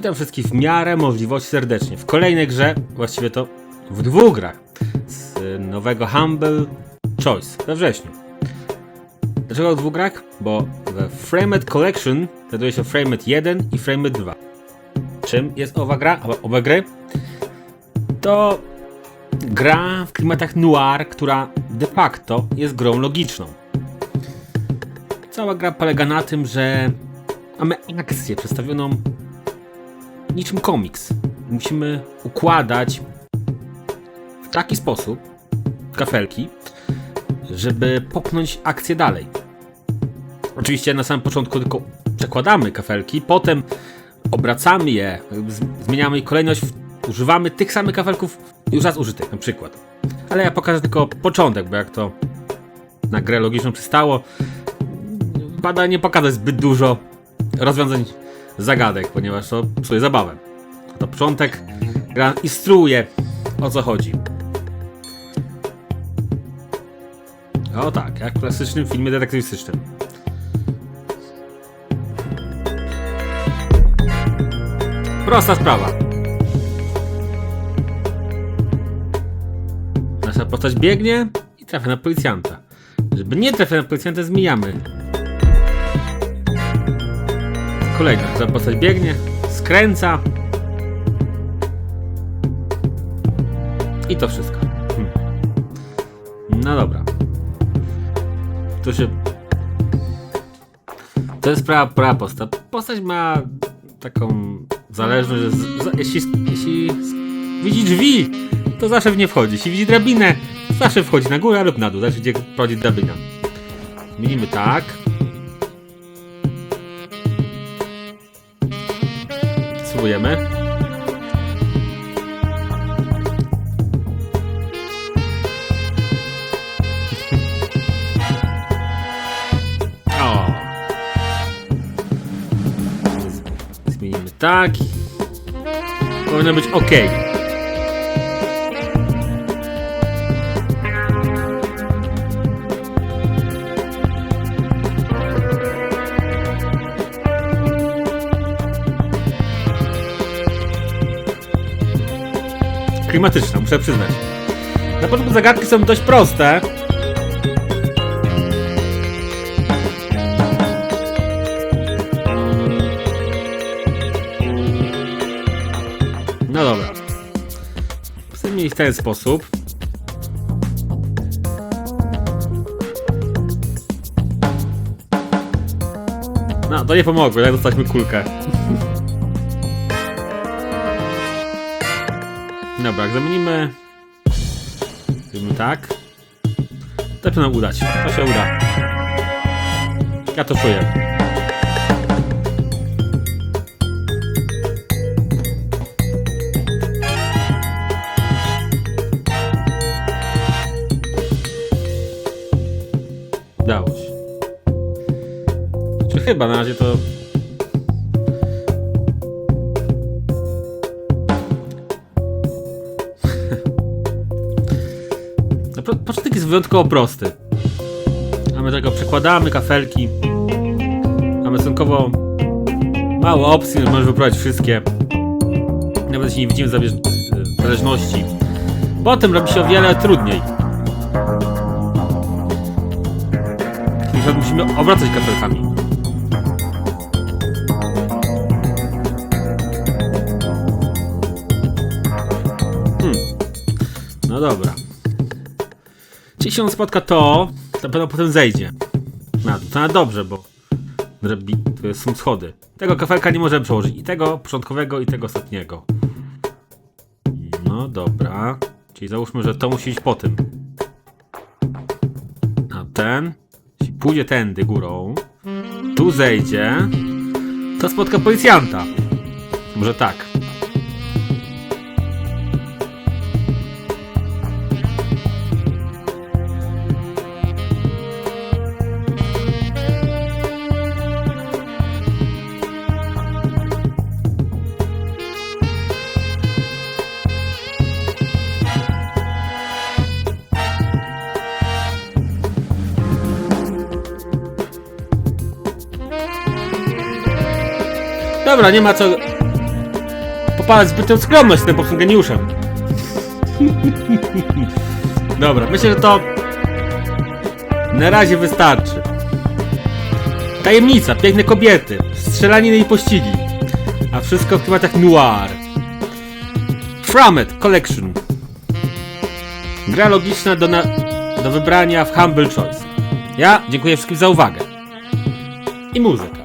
Witam wszystkich w miarę możliwości serdecznie. W kolejnej grze, właściwie to w dwóch grach z nowego Humble Choice we wrześniu. Dlaczego w dwóch grach? Bo we Framed Collection znajduje się Framed 1 i Framed 2. Czym jest owa gra? Oba gry? To gra w klimatach noir, która de facto jest grą logiczną. Cała gra polega na tym, że mamy akcję przedstawioną niczym komiks. Musimy układać w taki sposób kafelki, żeby popchnąć akcję dalej. Oczywiście na samym początku tylko przekładamy kafelki, potem obracamy je, zmieniamy ich kolejność, używamy tych samych kafelków już raz użytych na przykład. Ale ja pokażę tylko początek, bo jak to na grę logiczną przystało, pada nie pokazać zbyt dużo rozwiązań zagadek, ponieważ to psuje zabawę. To początek gra instruuje o co chodzi. O tak, jak w klasycznym filmie detektywistycznym. Prosta sprawa. Nasza postać biegnie i trafia na policjanta. Żeby nie trafiać na policjanta, zmieniamy Kolejna, ta postać biegnie, skręca. I to wszystko. Hm. No dobra. To się. To jest prawa, prawa postać. Postać ma taką zależność, że z, z, jeśli, jeśli widzi drzwi, to zawsze w nie wchodzi. Jeśli widzi drabinę, zawsze wchodzi na górę lub na dół, zależy gdzie prowadzi drabina. Zmienimy tak. Spróbujemy. O. Zmienimy tak. Powinno być ok. Klimatyczna, muszę przyznać. Na początku zagadki są dość proste. No dobra. Mieć w ten sposób. No, to nie pomogło, jak dostaliśmy kulkę. Dobra, jak zamienimy. Zrobimy tak. To się nam udać. To się uda. Ja to czuję. Udało się. Czy chyba na razie to. No, po- Początek jest wyjątkowo prosty. Mamy tego, przekładamy kafelki. Mamy stosunkowo mało opcji, możesz wyprowadzić wszystkie. Nawet jeśli nie widzimy zależności. Potem robi się o wiele trudniej. Musimy obracać kafelkami. No dobra. Jeśli się spotka to, to pewno potem zejdzie. Na to, na dobrze, bo jest- są schody. Tego kafelka nie możemy przełożyć. I tego początkowego, i tego ostatniego. No dobra. Czyli załóżmy, że to musi iść po tym. A ten, jeśli pójdzie tędy górą, tu zejdzie, to spotka policjanta. Może tak. Dobra, nie ma co popalać zbytnią skromność, jestem po prostu geniuszem. Dobra, myślę, że to na razie wystarczy. Tajemnica, piękne kobiety, strzelaniny i pościgi. A wszystko w klimatach noir. Framet Collection. Gra logiczna do, do wybrania w Humble Choice. Ja dziękuję wszystkim za uwagę. I muzykę.